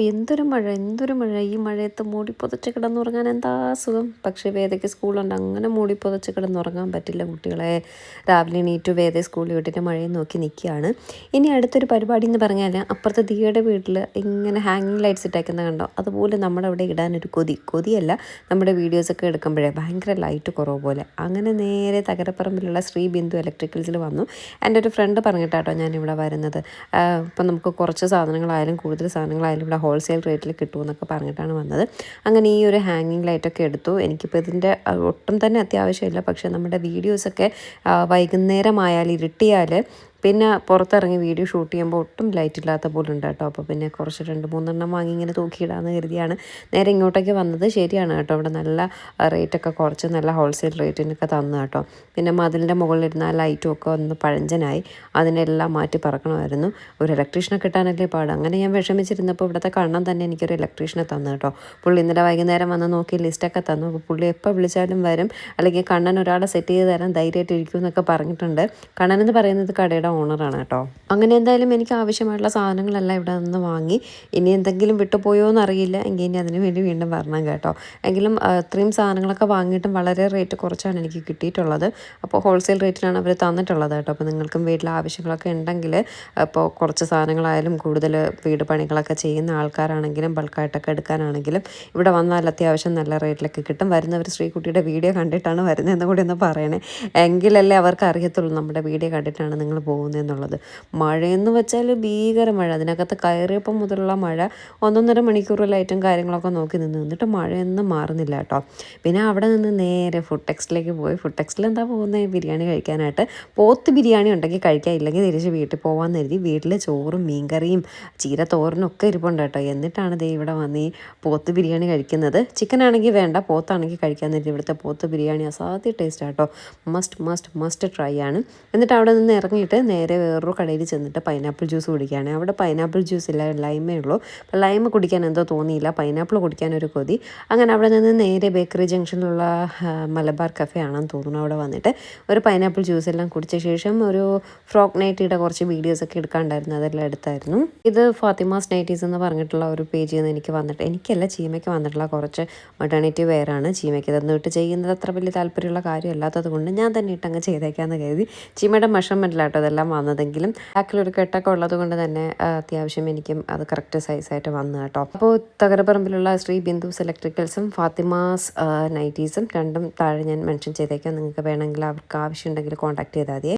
എന്തൊരു മഴ എന്തൊരു മഴ. ഈ മഴയത്ത് മൂടി പുതച്ച് കിടന്നുറങ്ങാൻ എന്താ സുഖം പക്ഷേ വേദയ്ക്ക് സ്കൂളുണ്ട്. അങ്ങനെ മൂടി പുതച്ച് കിടന്നുറങ്ങാൻ പറ്റില്ല കുട്ടികളെ. രാവിലെ എണീറ്റു വേദ സ്കൂളിൽ വിട്ടിട്ട് മഴയും നോക്കി നിൽക്കുകയാണ്. ഇനി അടുത്തൊരു പരിപാടി എന്ന് പറഞ്ഞാൽ അപ്പുറത്തെ ദിയയുടെ വീട്ടിൽ ഇങ്ങനെ ഹാങ്ങിങ് ലൈറ്റ്സ് ഇട്ടേക്കുന്ന കണ്ടോ? അതുപോലെ നമ്മുടെ അവിടെ ഇടാനൊരു കൊതി. കൊതിയല്ല നമ്മുടെ വീഡിയോസൊക്കെ എടുക്കുമ്പോഴേ ഭയങ്കര ലൈറ്റ് കുറവ് പോലെ. അങ്ങനെ നേരെ തകരപ്പറമ്പിലുള്ള ശ്രീ ബിന്ദു ഇലക്ട്രിക്കൽസിൽ വന്നു. എന്റെ ഒരു ഫ്രണ്ട് പറഞ്ഞിട്ടാട്ടോ ഞാനിവിടെ വരുന്നത്. ഇപ്പം നമുക്ക് കുറച്ച് സാധനങ്ങളായാലും കൂടുതൽ സാധനങ്ങളായാലും ഇവിടെ ഹോൾസെയിൽ റേറ്റിൽ കിട്ടുമെന്നൊക്കെ പറഞ്ഞിട്ടാണ് വന്നത്. അങ്ങനെ ഈ ഒരു ഹാങ്ങിങ് ലൈറ്റൊക്കെ എടുത്തു. എനിക്കിപ്പോൾ ഇതിന്റെ ഒട്ടും തന്നെ അത്യാവശ്യമില്ല. പക്ഷേ നമ്മുടെ വീഡിയോസൊക്കെ വൈകുന്നേരമായാൽ ഇരുട്ടിയാൽ പിന്നെ പുറത്തിറങ്ങി വീഡിയോ ഷൂട്ട് ചെയ്യുമ്പോൾ ഒട്ടും ലൈറ്റ് ഇല്ലാത്ത പോലെ ഉണ്ട് കേട്ടോ. അപ്പോൾ പിന്നെ കുറച്ച് രണ്ട് മൂന്നെണ്ണം വാങ്ങി ഇങ്ങനെ തൂക്കിയിടാമെന്ന് കരുതിയാണ്. നേരെ ഇങ്ങോട്ടേക്ക് വന്നത് ശരിയാണ് കേട്ടോ. അവിടെ നല്ല റേറ്റൊക്കെ കുറച്ച് നല്ല ഹോൾസെയിൽ റേറ്റിനൊക്കെ തന്നു കേട്ടോ. പിന്നെ മതിലിന്റെ മുകളിലിരുന്ന ആ ലൈറ്റും ഒക്കെ ഒന്ന് പഴഞ്ചനായി. അതിനെല്ലാം മാറ്റി പറക്കണമായിരുന്നു. ഒരു ഇലക്ട്രീഷ്യനെ കിട്ടാനല്ലേ പാട്. അങ്ങനെ ഞാൻ വിഷമിച്ചിരുന്നപ്പോൾ ഇവിടുത്തെ കണ്ണം തന്നെ എനിക്കൊരു ഇലക്ട്രീഷ്യനെ തന്നു കേട്ടോ. പുള്ളി ഇന്നലെ വൈകുന്നേരം വന്ന് നോക്കി ലിസ്റ്റൊക്കെ തന്നു. അപ്പോൾ പുള്ളി എപ്പോൾ വിളിച്ചാലും വരും. അല്ലെങ്കിൽ കണ്ണൻ ഒരാളെ സെറ്റ് ചെയ്ത് തരാൻ ധൈര്യമായിട്ട് ഇരിക്കും എന്നൊക്കെ പറഞ്ഞിട്ടുണ്ട്. കണ്ണൻ എന്ന് പറയുന്നത് കടയുടെ ഓണറാണ് കേട്ടോ. അങ്ങനെ എന്തായാലും എനിക്ക് ആവശ്യമായിട്ടുള്ള സാധനങ്ങളെല്ലാം ഇവിടെ നിന്ന് വാങ്ങി. ഇനി എന്തെങ്കിലും വിട്ടുപോയോ എന്നറിയില്ല എങ്കിൽ ഇനി അതിന് വേണ്ടി വീണ്ടും വരണം കേട്ടോ. എങ്കിലും ഇത്രയും സാധനങ്ങളൊക്കെ വാങ്ങിയിട്ടും വളരെ റേറ്റ് കുറച്ചാണ് എനിക്ക് കിട്ടിയിട്ടുള്ളത്. അപ്പോൾ ഹോൾസെയിൽ റേറ്റിലാണ് അവർ തന്നിട്ടുള്ളത് കേട്ടോ. അപ്പോൾ നിങ്ങൾക്കും വീട്ടിലെ ആവശ്യങ്ങളൊക്കെ ഉണ്ടെങ്കിൽ അപ്പോൾ കുറച്ച് സാധനങ്ങളായാലും കൂടുതൽ വീട് പണികളൊക്കെ ചെയ്യുന്ന ആൾക്കാരാണെങ്കിലും ബൾക്കായിട്ടൊക്കെ എടുക്കാനാണെങ്കിലും ഇവിടെ വന്നാൽ അത്യാവശ്യം നല്ല റേറ്റിലൊക്കെ കിട്ടും. വരുന്നവർ ശ്രീകുട്ടിയുടെ വീഡിയോ കണ്ടിട്ടാണ് വരുന്നതെന്ന് കൂടി ഒന്ന് പറയണേ. എങ്കിലല്ലേ അവർക്ക് അറിയത്തുള്ളൂ. നമ്മുടെ വീഡിയോ കണ്ടിട്ടാണ് നിങ്ങൾ പോകുന്നതെന്നുള്ളത് മഴയെന്ന് വെച്ചാൽ ഭീകര മഴ. അതിനകത്ത് കയറിയപ്പം മുതലുള്ള മഴ ഒന്നൊന്നര മണിക്കൂർ ലൈറ്റും കാര്യങ്ങളൊക്കെ നോക്കി നിന്ന് നിന്നിട്ട് മഴയൊന്നും മാറുന്നില്ല കേട്ടോ. പിന്നെ അവിടെ നിന്ന് നേരെ ഫുഡ് ടെക്സ്റ്റിലേക്ക് പോയി. ഫുഡ് ടെക്സ്റ്റിൽ എന്താ പോകുന്നത് ബിരിയാണി കഴിക്കാനായിട്ട് പോത്ത് ബിരിയാണി ഉണ്ടെങ്കിൽ കഴിക്കാൻ ഇല്ലെങ്കിൽ തിരിച്ച് വീട്ടിൽ പോകാമെന്ന് കരുതി വീട്ടിൽ ചോറും മീൻകറിയും ചീര തോരനും ഒക്കെ ഇരിപ്പുണ്ട് കേട്ടോ. എന്നിട്ടാണ് ദേ ഇവിടെ വന്ന് ഈ പോത്ത് ബിരിയാണി കഴിക്കുന്നത്. ചിക്കൻ ആണെങ്കിൽ വേണ്ട പോത്താണെങ്കിൽ കഴിക്കാൻ നേരത്തെ ഇവിടുത്തെ പോത്ത് ബിരിയാണി അസാധ്യ ടേസ്റ്റ് കേട്ടോ. മസ്റ്റ് മസ്റ്റ് മസ്റ്റ് ട്രൈ ആണ്. എന്നിട്ട് അവിടെ നിന്ന് ഇറങ്ങിയിട്ട് നേരെ വേറൊരു കടയിൽ ചെന്നിട്ട് പൈനാപ്പിൾ ജ്യൂസ് കുടിക്കുകയാണ്. അവിടെ പൈനാപ്പിൾ ജ്യൂസ് ഇല്ല ലൈമേ ഉള്ളൂ. അപ്പോൾ ലൈമ് കുടിക്കാൻ എന്തോ തോന്നിയില്ല. പൈനാപ്പിൾ കുടിക്കാൻ ഒരു കൊതി. അങ്ങനെ അവിടെ നിന്ന് നേരെ ബേക്കറി ജംഗ്ഷനിലുള്ള മലബാർ കഫേ ആണെന്ന് തോന്നുന്നു അവിടെ വന്നിട്ട്. ഒരു പൈനാപ്പിൾ ജ്യൂസ് എല്ലാം കുടിച്ച ശേഷം ഒരു ഫ്രോക്ക് നൈറ്റിയുടെ കുറച്ച് വീഡിയോസ് ഒക്കെ എടുക്കാണ്ടായിരുന്നു. അതെല്ലാം എടുത്തായിരുന്നു. ഇത് ഫാത്തിമാസ് നൈറ്റീസ് എന്ന് പറഞ്ഞിട്ടുള്ള ഒരു പേജിൽ നിന്ന് എനിക്ക് വന്നിട്ട് എനിക്കല്ല ചീമയ്ക്ക് വന്നിട്ടുള്ള കുറച്ച് മെറ്റേണിറ്റി വെയറാണ് ചീമയ്ക്ക് തന്നിട്ട് ചെയ്യുന്നത് അത്ര വലിയ താല്പര്യമുള്ള കാര്യമല്ലാത്തത് കൊണ്ട് ഞാൻ തന്നെ ഇട്ടങ്ങ് ചെയ്തേക്കാമെന്ന് കരുതി. ചീമയുടെ മെഷർമെന്റിലാട്ടോ അതെല്ലാം വന്നതെങ്കിലും ബാക്കിലൊരു കെട്ടൊക്കെ ഉള്ളത് കൊണ്ട് തന്നെ അത്യാവശ്യം എനിക്കും അത് കറക്റ്റ് സൈസായിട്ട് വന്നു കേട്ടോ. അപ്പോൾ തകരപ്പറമ്പിലുള്ള ശ്രീ ബിന്ദുസ് ഇലക്ട്രിക്കൽസും ഫാത്തിമാസ് നൈറ്റീസും രണ്ടും താഴെ ഞാൻ മെൻഷൻ ചെയ്തേക്കാം. നിങ്ങൾക്ക് വേണമെങ്കിൽ അവർക്ക് ആവശ്യമുണ്ടെങ്കിൽ കോൺടാക്ട് ചെയ്താൽ മതിയെ